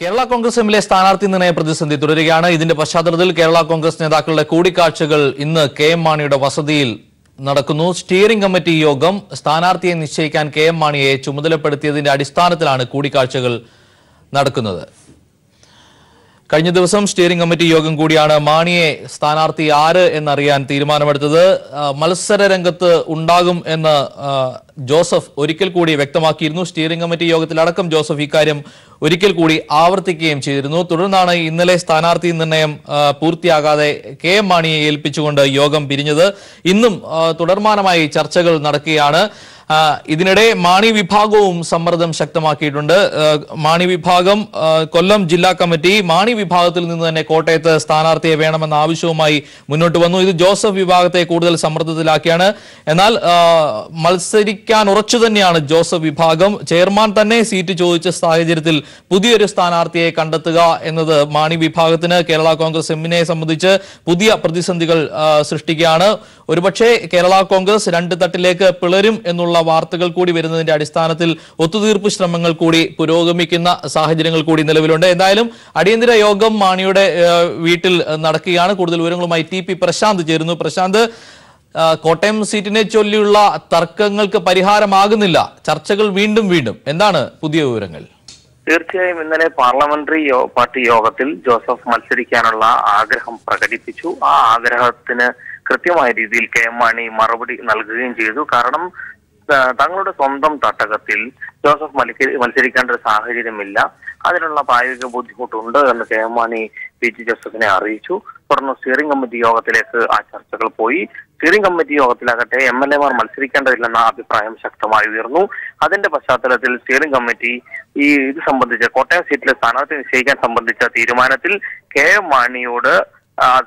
കേരള കോൺഗ്രസ് എമ്മിലെ സ്ഥാനാർത്ഥി നിർണയ പ്രതിസന്ധി തുടരുകയാണ്. ഇതിന്റെ പശ്ചാത്തലത്തിൽ കേരള കോൺഗ്രസ് നേതാക്കളുടെ കൂടിക്കാഴ്ചകൾ ഇന്ന് കെ എം മാണിയുടെ വസതിയിൽ നടക്കുന്നു. സ്റ്റിയറിംഗ് കമ്മിറ്റി യോഗം സ്ഥാനാർത്ഥിയെ നിശ്ചയിക്കാൻ കെ എം മാണിയെ ചുമതലപ്പെടുത്തിയതിന്റെ അടിസ്ഥാനത്തിലാണ് കൂടിക്കാഴ്ചകൾ നടക്കുന്നത്. കഴിഞ്ഞ ദിവസം സ്റ്റിയറിംഗ് കമ്മിറ്റി യോഗം കൂടിയാണ് മാണിയെ സ്ഥാനാർത്ഥി ആര് എന്നറിയാൻ തീരുമാനമെടുത്തത്. മത്സര രംഗത്ത് ഉണ്ടാകും എന്ന് ജോസഫ് ഒരിക്കൽ കൂടി വ്യക്തമാക്കിയിരുന്നു. സ്റ്റിയറിംഗ് കമ്മിറ്റി യോഗത്തിലടക്കം ജോസഫ് ഇക്കാര്യം ഒരിക്കൽ കൂടി ആവർത്തിക്കുകയും ചെയ്തിരുന്നു. തുടർന്നാണ് ഇന്നലെ സ്ഥാനാർത്ഥി നിർണയം പൂർത്തിയാകാതെ കെ എം മാണിയെ ഏൽപ്പിച്ചുകൊണ്ട് യോഗം പിരിഞ്ഞത്. ഇന്നും തുടർമാനമായി ചർച്ചകൾ നടക്കുകയാണ്. ഇതിനിടെ മാണി വിഭാഗവും സമ്മർദ്ദം ശക്തമാക്കിയിട്ടുണ്ട്. മാണി വിഭാഗം കൊല്ലം ജില്ലാ കമ്മിറ്റി മാണി വിഭാഗത്തിൽ നിന്ന് തന്നെ കോട്ടയത്ത് സ്ഥാനാർത്ഥിയെ വേണമെന്ന ആവശ്യവുമായി മുന്നോട്ട് വന്നു. ഇത് ജോസഫ് വിഭാഗത്തെ കൂടുതൽ സമ്മർദ്ദത്തിലാക്കിയാണ്. എന്നാൽ മത്സരിക്കാൻ ഉറച്ചു തന്നെയാണ് ജോസഫ് വിഭാഗം. ചെയർമാൻ തന്നെ സീറ്റ് ചോദിച്ച സാഹചര്യത്തിൽ പുതിയൊരു സ്ഥാനാർത്ഥിയെ കണ്ടെത്തുക എന്നത് മാണി വിഭാഗത്തിന് കേരള കോൺഗ്രസ് എമ്മിനെ സംബന്ധിച്ച് പുതിയ പ്രതിസന്ധികൾ സൃഷ്ടിക്കുകയാണ്. ഒരുപക്ഷെ കേരള കോൺഗ്രസ് രണ്ട് തട്ടിലേക്ക് പിളരും എന്നുള്ള വാർത്തകൾ കൂടി വരുന്നതിന്റെ അടിസ്ഥാനത്തിൽ ഒത്തുതീർപ്പ് ശ്രമങ്ങൾ കൂടി പുരോഗമിക്കുന്ന സാഹചര്യങ്ങൾ കൂടി നിലവിലുണ്ട്. എന്തായാലും അടിയന്തര യോഗം മാണിയുടെ വീട്ടിൽ നടക്കുകയാണ്. കൂടുതൽ വിവരങ്ങളുമായി ടി പി പ്രശാന്ത് ചേരുന്നു. പ്രശാന്ത് കോട്ടയം സീറ്റിനെ ചൊല്ലിയുള്ള തർക്കങ്ങൾക്ക് പരിഹാരമാകുന്നില്ല. ചർച്ചകൾ വീണ്ടും വീണ്ടും. എന്താണ് പുതിയ വിവരങ്ങൾ? തീർച്ചയായും ഇന്നലെ പാർലമെന്ററി പാർട്ടി യോഗത്തിൽ ജോസഫ് മത്സരിക്കാനുള്ള ആഗ്രഹം പ്രകടിപ്പിച്ചു. ആ ആഗ്രഹത്തിന് കൃത്യമായ രീതിയിൽ കെ എം മാണി മറുപടി നൽകുകയും ചെയ്തു. കാരണം തങ്ങളുടെ സ്വന്തം തട്ടകത്തിൽ ജോസഫ് മത്സരി- മത്സരിക്കേണ്ട ഒരു സാഹചര്യമില്ല. അതിനുള്ള പ്രായോഗിക ബുദ്ധിമുട്ടുണ്ട് എന്ന് K M Mani P G ജോസഫിനെ അറിയിച്ചു. തുടർന്ന് സ്റ്റിയറിംഗ് കമ്മിറ്റി യോഗത്തിലേക്ക് ആ ചർച്ചകൾ പോയി. സ്റ്റിയറിംഗ് കമ്മിറ്റി യോഗത്തിലാകട്ടെ എം എൽ എമാർ മത്സരിക്കേണ്ടതില്ലെന്ന അഭിപ്രായം ശക്തമായി ഉയർന്നു. അതിന്റെ പശ്ചാത്തലത്തിൽ സ്റ്റിയറിംഗ് കമ്മിറ്റി ഈ ഇത് സംബന്ധിച്ച് കോട്ടയം സീറ്റിലെ സ്ഥാനാർത്ഥി നിശ്ചയിക്കാൻ സംബന്ധിച്ച തീരുമാനത്തിൽ കെ എം മാണിയോട്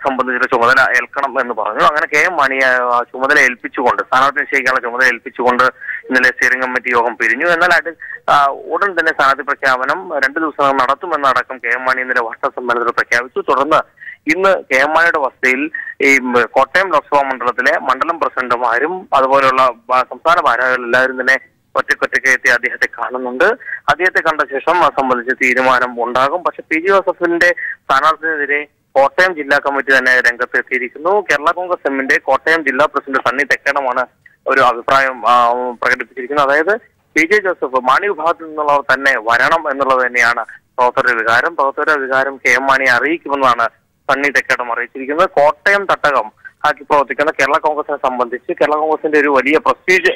സംബന്ധിച്ചുള്ള ചുമതല ഏൽക്കണം എന്ന് പറഞ്ഞു. അങ്ങനെ കെ എം മാണിയെ ചുമതല ഏൽപ്പിച്ചുകൊണ്ട് സ്ഥാനാർത്ഥി നിശ്ചയിക്കാനുള്ള ചുമതല ഏൽപ്പിച്ചുകൊണ്ട് ഇന്നലെ സ്റ്റിയറിംഗ് കമ്മിറ്റി യോഗം പിരിഞ്ഞു. എന്നാൽ അത് ഉടൻ തന്നെ സ്ഥാനാർത്ഥി പ്രഖ്യാപനം രണ്ടു ദിവസം നടത്തുമെന്നടക്കം കെ എം മാണി ഇന്നലെ വാർത്താ സമ്മേളനത്തിൽ പ്രഖ്യാപിച്ചു. തുടർന്ന് ഇന്ന് കെ എം മാണിയുടെ വസതിയിൽ ഈ കോട്ടയം ലോക്സഭാ മണ്ഡലത്തിലെ മണ്ഡലം പ്രസിഡന്റുമാരും അതുപോലെയുള്ള സംസ്ഥാന ഭാരവാഹികൾ എല്ലാവരും തന്നെ ഒറ്റക്കൊറ്റയ്ക്ക് എത്തി അദ്ദേഹത്തെ കാണുന്നുണ്ട്. അദ്ദേഹത്തെ കണ്ട ശേഷം സംബന്ധിച്ച് തീരുമാനം ഉണ്ടാകും. പക്ഷെ പി ജി ജോസഫിന്റെ സ്ഥാനാർത്ഥിനെതിരെ കോട്ടയം ജില്ലാ കമ്മിറ്റി തന്നെ രംഗത്ത് എത്തിയിരിക്കുന്നു കേരള കോൺഗ്രസ് എമ്മിന്റെ കോട്ടയം ജില്ലാ പ്രസിഡന്റ് സണ്ണി തെക്കേടമാണ് ഒരു അഭിപ്രായം പ്രകടിപ്പിച്ചിരിക്കുന്നത്. അതായത് പി ജെ ജോസഫ് മാണി വിഭാഗത്തിൽ നിന്നുള്ളവർ തന്നെ വരണം എന്നുള്ളത് തന്നെയാണ് പ്രവർത്തകരുടെ വികാരം. പ്രവർത്തകരുടെ വികാരം കെ എം മാണിയെ അറിയിക്കുമെന്നാണ് സണ്ണി തെക്കേടം അറിയിച്ചിരിക്കുന്നത്. കോട്ടയം തട്ടകം ആക്കി പ്രവർത്തിക്കുന്ന കേരള കോൺഗ്രസിനെ സംബന്ധിച്ച് കേരള കോൺഗ്രസിന്റെ ഒരു വലിയ പ്രസ്റ്റീജ്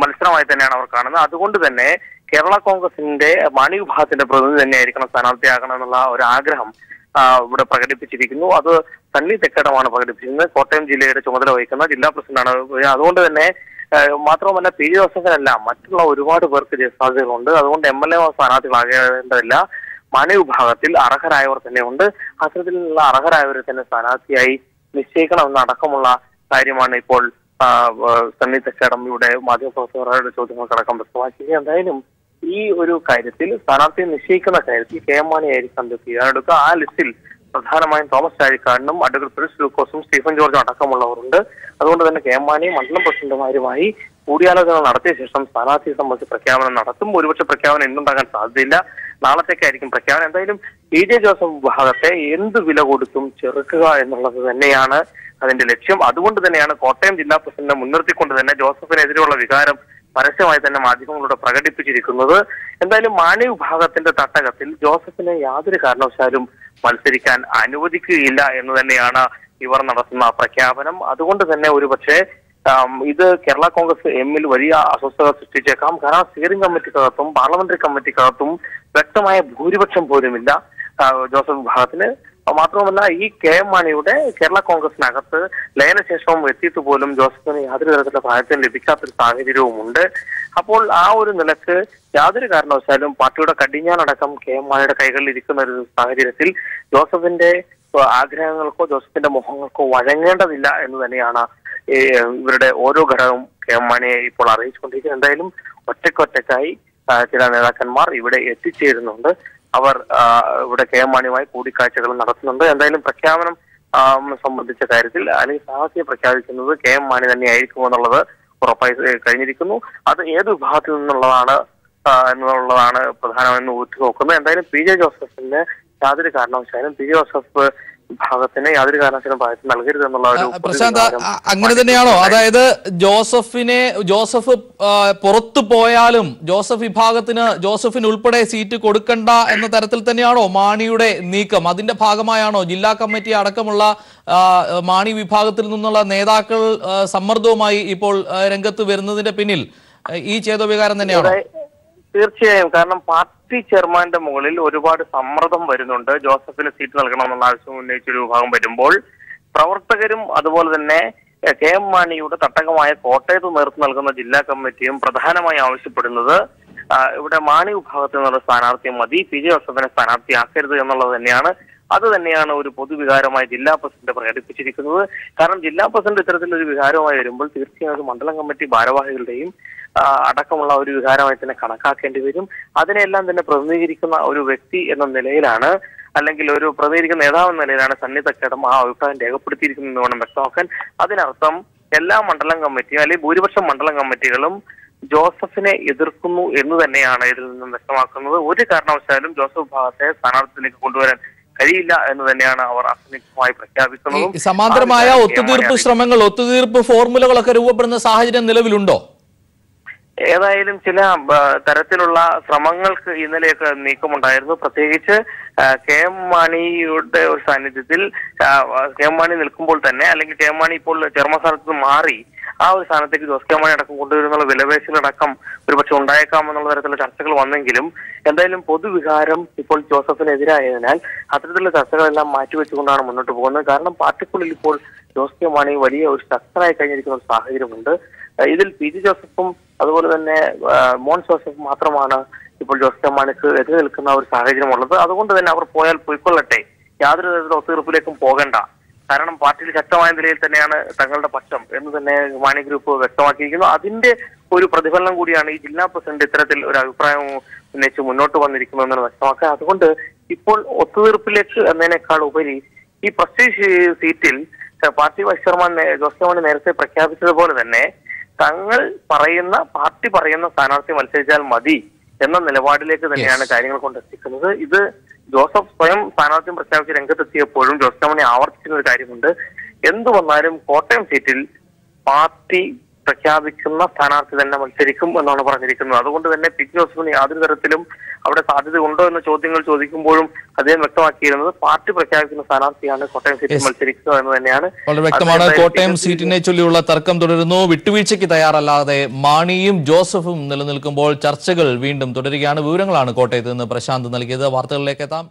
മത്സരമായി തന്നെയാണ് അവർ കാണുന്നത്. അതുകൊണ്ട് തന്നെ കേരള കോൺഗ്രസിന്റെ മാണി വിഭാഗത്തിന്റെ പ്രതിനിധി തന്നെയായിരിക്കണം സ്ഥാനാർത്ഥിയാകണം എന്നുള്ള ഒരു ആഗ്രഹം ഇവിടെ പ്രകടിപ്പിച്ചിരിക്കുന്നു. അത് സണ്ണി തെക്കടമാണ് പ്രകടിപ്പിച്ചിരുന്നത് കോട്ടയം ജില്ലയുടെ ചുമതല വഹിക്കുന്ന ജില്ലാ പ്രസിഡന്റാണ്. അതുകൊണ്ട് തന്നെ മാത്രമല്ല പി ജോസഫിനല്ല മറ്റുള്ള ഒരുപാട് പേർക്ക് സാധ്യതകളുണ്ട്. അതുകൊണ്ട് എം എൽ എ സ്ഥാനാർത്ഥികളാകേണ്ടതില്ല. മനുവിഭാഗത്തിൽ വിഭാഗത്തിൽ അർഹരായവർ തന്നെയുണ്ട്. അത്തരത്തിലുള്ള അർഹരായവരെ തന്നെ സ്ഥാനാർത്ഥിയായി നിശ്ചയിക്കണമെന്ന കാര്യമാണ് ഇപ്പോൾ സണ്ണി തെക്കടം ഇവിടെ മാധ്യമപ്രവർത്തകരുടെ ചോദ്യങ്ങൾക്കടക്കം വ്യക്തമാക്കിയത് എന്തായാലും ഈ ഒരു കാര്യത്തിൽ സ്ഥാനാർത്ഥിയെ നിശ്ചയിക്കുന്ന കാര്യത്തിൽ കെ എം മാണി ആയിരിക്കും തീരുമാനമെടുക്കുക ആ ലിസ്റ്റിൽ പ്രധാനമായും തോമസ് ചാഴിക്കാടിനും അഡ്വക്കേറ്റ് പ്രിൻസ് ലൂക്കോസും സ്റ്റീഫൻ ജോർജും അടക്കമുള്ളവരുണ്ട്. അതുകൊണ്ട് തന്നെ കെ എം മാണി മണ്ഡലം പ്രസിഡന്റുമാരുമായി കൂടിയാലോചന നടത്തിയ ശേഷം സ്ഥാനാർത്ഥിയെ സംബന്ധിച്ച് പ്രഖ്യാപനം നടത്തും. ഒരുപക്ഷെ പ്രഖ്യാപനം ഇന്നുണ്ടാകാൻ സാധ്യതയില്ല. നാളത്തേക്കായിരിക്കും പ്രഖ്യാപനം. എന്തായാലും പി ജെ ജോസഫ് വിഭാഗത്തെ എന്ത് വില കൊടുത്തും ചെറുക്കുക എന്നുള്ളത് തന്നെയാണ് അതിന്റെ ലക്ഷ്യം. അതുകൊണ്ട് തന്നെയാണ് കോട്ടയം ജില്ലാ പ്രസിഡന്റിനെ മുൻനിർത്തിക്കൊണ്ട് തന്നെ ജോസഫിനെതിരെയുള്ള വികാരം പരസ്യമായി തന്നെ മാധ്യമങ്ങളോട് പ്രകടിപ്പിച്ചിരിക്കുന്നത് എന്തായാലും മാണി വിഭാഗത്തിന്റെ തട്ടകത്തിൽ ജോസഫിനെ യാതൊരു കാരണവശാലും മത്സരിക്കാൻ അനുവദിക്കുകയില്ല എന്ന് തന്നെയാണ് ഇവർ നടത്തുന്ന പ്രഖ്യാപനം. അതുകൊണ്ട് തന്നെ ഒരുപക്ഷെ പക്ഷേ ഇത് കേരള കോൺഗ്രസ് എമ്മിൽ വലിയ അസ്വസ്ഥത സൃഷ്ടിച്ചേക്കാം. കാരണം സ്റ്റിയറിംഗ് കമ്മിറ്റിക്കകത്തും പാർലമെന്ററി കമ്മിറ്റിക്കകത്തും വ്യക്തമായ ഭൂരിപക്ഷം പോലുമില്ല ജോസഫ് വിഭാഗത്തിന്. മാത്രമല്ല ഈ കെ എം മാണിയുടെ കേരള കോൺഗ്രസിനകത്ത് ലയനശേഷവും എത്തിയിട്ട് പോലും ജോസഫിന് യാതൊരു തരത്തിലുള്ള പ്രായത്തിനും ലഭിക്കാത്തൊരു സാഹചര്യവുമുണ്ട് അപ്പോൾ ആ ഒരു നിലയ്ക്ക് യാതൊരു കാരണവശാലും പാർട്ടിയുടെ കടിഞ്ഞാനടക്കം കെ എം മാണിയുടെ കൈകളിൽ ഇരിക്കുന്ന ഒരു സാഹചര്യത്തിൽ ജോസഫിന്റെ ആഗ്രഹങ്ങൾക്കോ ജോസഫിന്റെ മോഹങ്ങൾക്കോ വഴങ്ങേണ്ടതില്ല എന്ന് തന്നെയാണ് ഇവരുടെ ഓരോ ഘടകവും കെ എം മാണിയെ ഇപ്പോൾ അറിയിച്ചുകൊണ്ടിരിക്കുന്നത്. എന്തായാലും ഒറ്റക്കൊറ്റക്കായി ആ, ചില നേതാക്കന്മാർ ഇവിടെ എത്തിച്ചേരുന്നുണ്ട്. അവർ ഇവിടെ കെ എം മാണിയുമായി കൂടിക്കാഴ്ചകൾ നടത്തുന്നുണ്ട്. എന്തായാലും പ്രഖ്യാപനം സംബന്ധിച്ച കാര്യത്തിൽ അല്ലെങ്കിൽ സാഹസ്യ പ്രഖ്യാപിക്കുന്നത് കെ എം മാണി തന്നെയായിരിക്കും എന്നുള്ളത് ഉറപ്പായി കഴിഞ്ഞിരിക്കുന്നു. അത് ഏത് വിഭാഗത്തിൽ നിന്നുള്ളതാണ് എന്നുള്ളതാണ് പ്രധാനമെന്ന് ഊറ്റി നോക്കുന്നത് എന്തായാലും പി ജെ ജോസഫിന് യാതൊരു കാരണവശാലും പി ജെ ജോസഫ് വിഭാഗത്തിന് യാതൊരു കാരണത്തിനും ഭാഗത്ത് നൽകരുത് എന്നുള്ള ഒരു പ്രശാന്ത് അങ്ങനെ തന്നെയാണോ? അതായത് ജോസഫിനെ ജോസഫ് പുറത്തു പോയാലും ജോസഫ് വിഭാഗത്തിന് ജോസഫിന് ഉൾപ്പെടെ സീറ്റ് കൊടുക്കണ്ട എന്ന തരത്തിൽ തന്നെയാണോ മാണിയുടെ നീക്കം? അതിന്റെ ഭാഗമായാണോ ജില്ലാ കമ്മിറ്റി അടക്കമുള്ള മാണി വിഭാഗത്തിൽ നിന്നുള്ള നേതാക്കൾ സമ്മർദ്ദവുമായി ഇപ്പോൾ രംഗത്ത് വരുന്നതിന്റെ പിന്നിൽ? ഈ ചേതോവികാരം തന്നെയാണോ? തീർച്ചയായും. കാരണം പാർട്ടി ചെയർമാന്റെ മുകളിൽ ഒരുപാട് സമ്മർദ്ദം വരുന്നുണ്ട്. ജോസഫിന് സീറ്റ് നൽകണമെന്നുള്ള ആവശ്യം ഉന്നയിച്ചൊരു വിഭാഗം വരുമ്പോൾ പ്രവർത്തകരും അതുപോലെ തന്നെ കെ എം മാണിയുടെ തട്ടകമായ കോട്ടയത്ത് നേതൃത്വം നൽകുന്ന ജില്ലാ കമ്മിറ്റിയും പ്രധാനമായി ആവശ്യപ്പെടുന്നത് ഇവിടെ മാണി വിഭാഗത്തിൽ നിന്നുള്ള സ്ഥാനാർത്ഥി മതി പി ജെ ജോസഫിനെ സ്ഥാനാർത്ഥിയാക്കരുത് എന്നുള്ളത് തന്നെയാണ്. അത് തന്നെയാണ് ഒരു പൊതുവികാരമായി ജില്ലാ പ്രസിഡന്റ് പ്രകടിപ്പിച്ചിരിക്കുന്നത്. കാരണം ജില്ലാ പ്രസിഡന്റ് ഇത്തരത്തിലൊരു വികാരമായി വരുമ്പോൾ തീർച്ചയായും മണ്ഡലം കമ്മിറ്റി ഭാരവാഹികളുടെയും അടക്കമുള്ള ഒരു വികാരമായി തന്നെ കണക്കാക്കേണ്ടി വരും. അതിനെല്ലാം തന്നെ പ്രതിനിധീകരിക്കുന്ന ഒരു വ്യക്തി എന്ന നിലയിലാണ് അല്ലെങ്കിൽ ഒരു പ്രതികരിക്കുന്ന നേതാവ് എന്ന നിലയിലാണ് സണ്ണി തക്കേടം ആ അഭിപ്രായം രേഖപ്പെടുത്തിയിരിക്കുന്നത് വേണം വ്യക്തമാക്കാൻ. അതിനർത്ഥം എല്ലാ മണ്ഡലം കമ്മിറ്റിയും അല്ലെങ്കിൽ ഭൂരിപക്ഷം മണ്ഡലം കമ്മിറ്റികളും ജോസഫിനെ എതിർക്കുന്നു എന്ന് തന്നെയാണ് ഇതിൽ നിന്നും വ്യക്തമാക്കുന്നത്. ഒരു കാരണവശാലും ജോസഫ് ഭാഗത്തെ സ്ഥാനാർത്ഥിയിലേക്ക് കൊണ്ടുവരാൻ കഴിയില്ല എന്ന് തന്നെയാണ് അവർ അസന്നിഗ്ധമായി പ്രഖ്യാപിക്കുന്നത്. സമാന്തരമായ ഒത്തുതീർപ്പ് ശ്രമങ്ങൾ ഒത്തുതീർപ്പ് ഫോർമുലകളൊക്കെ രൂപപ്പെടുന്ന സാഹചര്യം നിലവിലുണ്ടോ? ഏതായാലും ചില തരത്തിലുള്ള ശ്രമങ്ങൾക്ക് ഇന്നലെയൊക്കെ നീക്കമുണ്ടായിരുന്നു. പ്രത്യേകിച്ച് കെ എം മാണിയുടെ ഒരു സാന്നിധ്യത്തിൽ കെ എം മാണി നിൽക്കുമ്പോൾ തന്നെ അല്ലെങ്കിൽ കെ എം മാണി ഇപ്പോൾ ചെയർമാൻ സ്ഥാനത്ത് നിന്ന് മാറി ആ ഒരു സ്ഥാനത്തേക്ക് ജോസ് കെ മാണി അടക്കം കൊണ്ടുവരുന്നുള്ള വിലപേശലടക്കം ഒരുപക്ഷെ ഉണ്ടായേക്കാം എന്നുള്ള തരത്തിലുള്ള ചർച്ചകൾ വന്നെങ്കിലും എന്തായാലും പൊതുവികാരം ഇപ്പോൾ ജോസഫിനെതിരായതിനാൽ അത്തരത്തിലുള്ള ചർച്ചകളെല്ലാം മാറ്റിവെച്ചുകൊണ്ടാണ് മുന്നോട്ട് പോകുന്നത്. കാരണം പാർട്ടിക്കുള്ളിൽ ഇപ്പോൾ ജോസ് കെ മാണി വലിയ ഒരു ശക്തനായി കഴിഞ്ഞിരിക്കുന്ന ഒരു സാഹചര്യമുണ്ട്. ഇതിൽ പി ജി ജോസഫും അതുപോലെ തന്നെ മോൻ ജോസഫ് മാത്രമാണ് ഇപ്പോൾ ജോസഫ് മാണിക്ക് എതിരെ നിൽക്കുന്ന ഒരു സാഹചര്യമുള്ളത്. അതുകൊണ്ട് തന്നെ അവർ പോയാൽ പോയിക്കൊള്ളട്ടെ. യാതൊരു തരത്തിലുള്ള ഒത്തുതീർപ്പിലേക്കും പോകണ്ട. കാരണം പാർട്ടിയിൽ ശക്തമായ നിലയിൽ തന്നെയാണ് തങ്ങളുടെ പക്ഷം എന്ന് തന്നെ മാണി ഗ്രൂപ്പ് വ്യക്തമാക്കിയിരിക്കുന്നു. അതിന്റെ ഒരു പ്രതിഫലനം കൂടിയാണ് ഈ ജില്ലാ പ്രസിഡന്റ് ഇത്തരത്തിൽ ഒരു അഭിപ്രായം ഉന്നയിച്ച് മുന്നോട്ട് വന്നിരിക്കുന്നതെന്ന് വ്യക്തമാക്കുക. അതുകൊണ്ട് ഇപ്പോൾ ഒത്തുതീർപ്പിലേക്ക് എന്നതിനേക്കാൾ ഉപരി ഈ പ്രസ്റ്റീജ് സീറ്റിൽ party vice chairman Jose Mani നേരത്തെ പ്രഖ്യാപിച്ചതുപോലെ തന്നെ തങ്ങൾ പറയുന്ന പാർട്ടി പറയുന്ന സ്ഥാനാർത്ഥി മത്സരിച്ചാൽ മതി എന്ന നിലപാടിലേക്ക് തന്നെയാണ് കാര്യങ്ങൾ കൊണ്ടെത്തിക്കുന്നത് ഇത് ജോസഫ് സ്വയം സ്ഥാനാർത്ഥ്യം പ്രഖ്യാപിച്ച് രംഗത്തെത്തിയപ്പോഴും ജോസ് മണി ആവർത്തിക്കുന്ന ഒരു കാര്യമുണ്ട്. എന്തു വന്നാലും കോട്ടയം സീറ്റിൽ പാർട്ടി പ്രഖ്യാപിക്കുന്ന സ്ഥാനാർത്ഥി തന്നെ മത്സരിക്കും എന്നാണ് പറഞ്ഞിരിക്കുന്നത്. അതുകൊണ്ട് തന്നെ പി ജോസഫിന് യാതൊരു തരത്തിലും അവിടെ സാധ്യത ഉണ്ടോ എന്ന ചോദ്യങ്ങൾ ചോദിക്കുമ്പോഴും അദ്ദേഹം വ്യക്തമാക്കിയിരുന്നത് പാർട്ടി പ്രഖ്യാപിക്കുന്ന സ്ഥാനാർത്ഥിയാണ് കോട്ടയം സീറ്റിൽ മത്സരിക്കുക എന്ന് തന്നെയാണ്. വളരെ വ്യക്തമാണ്. കോട്ടയം സീറ്റിനെ ചൊല്ലിയുള്ള തർക്കം തുടരുന്നു. വിട്ടുവീഴ്ചയ്ക്ക് തയ്യാറല്ലാതെ മാണിയും ജോസഫും നിലനിൽക്കുമ്പോൾ ചർച്ചകൾ വീണ്ടും തുടരുകയാണ്. വിവരങ്ങളാണ് കോട്ടയത്ത് നിന്ന് പ്രശാന്ത് നൽകിയത്. വാർത്തകളിലേക്ക് എത്താം.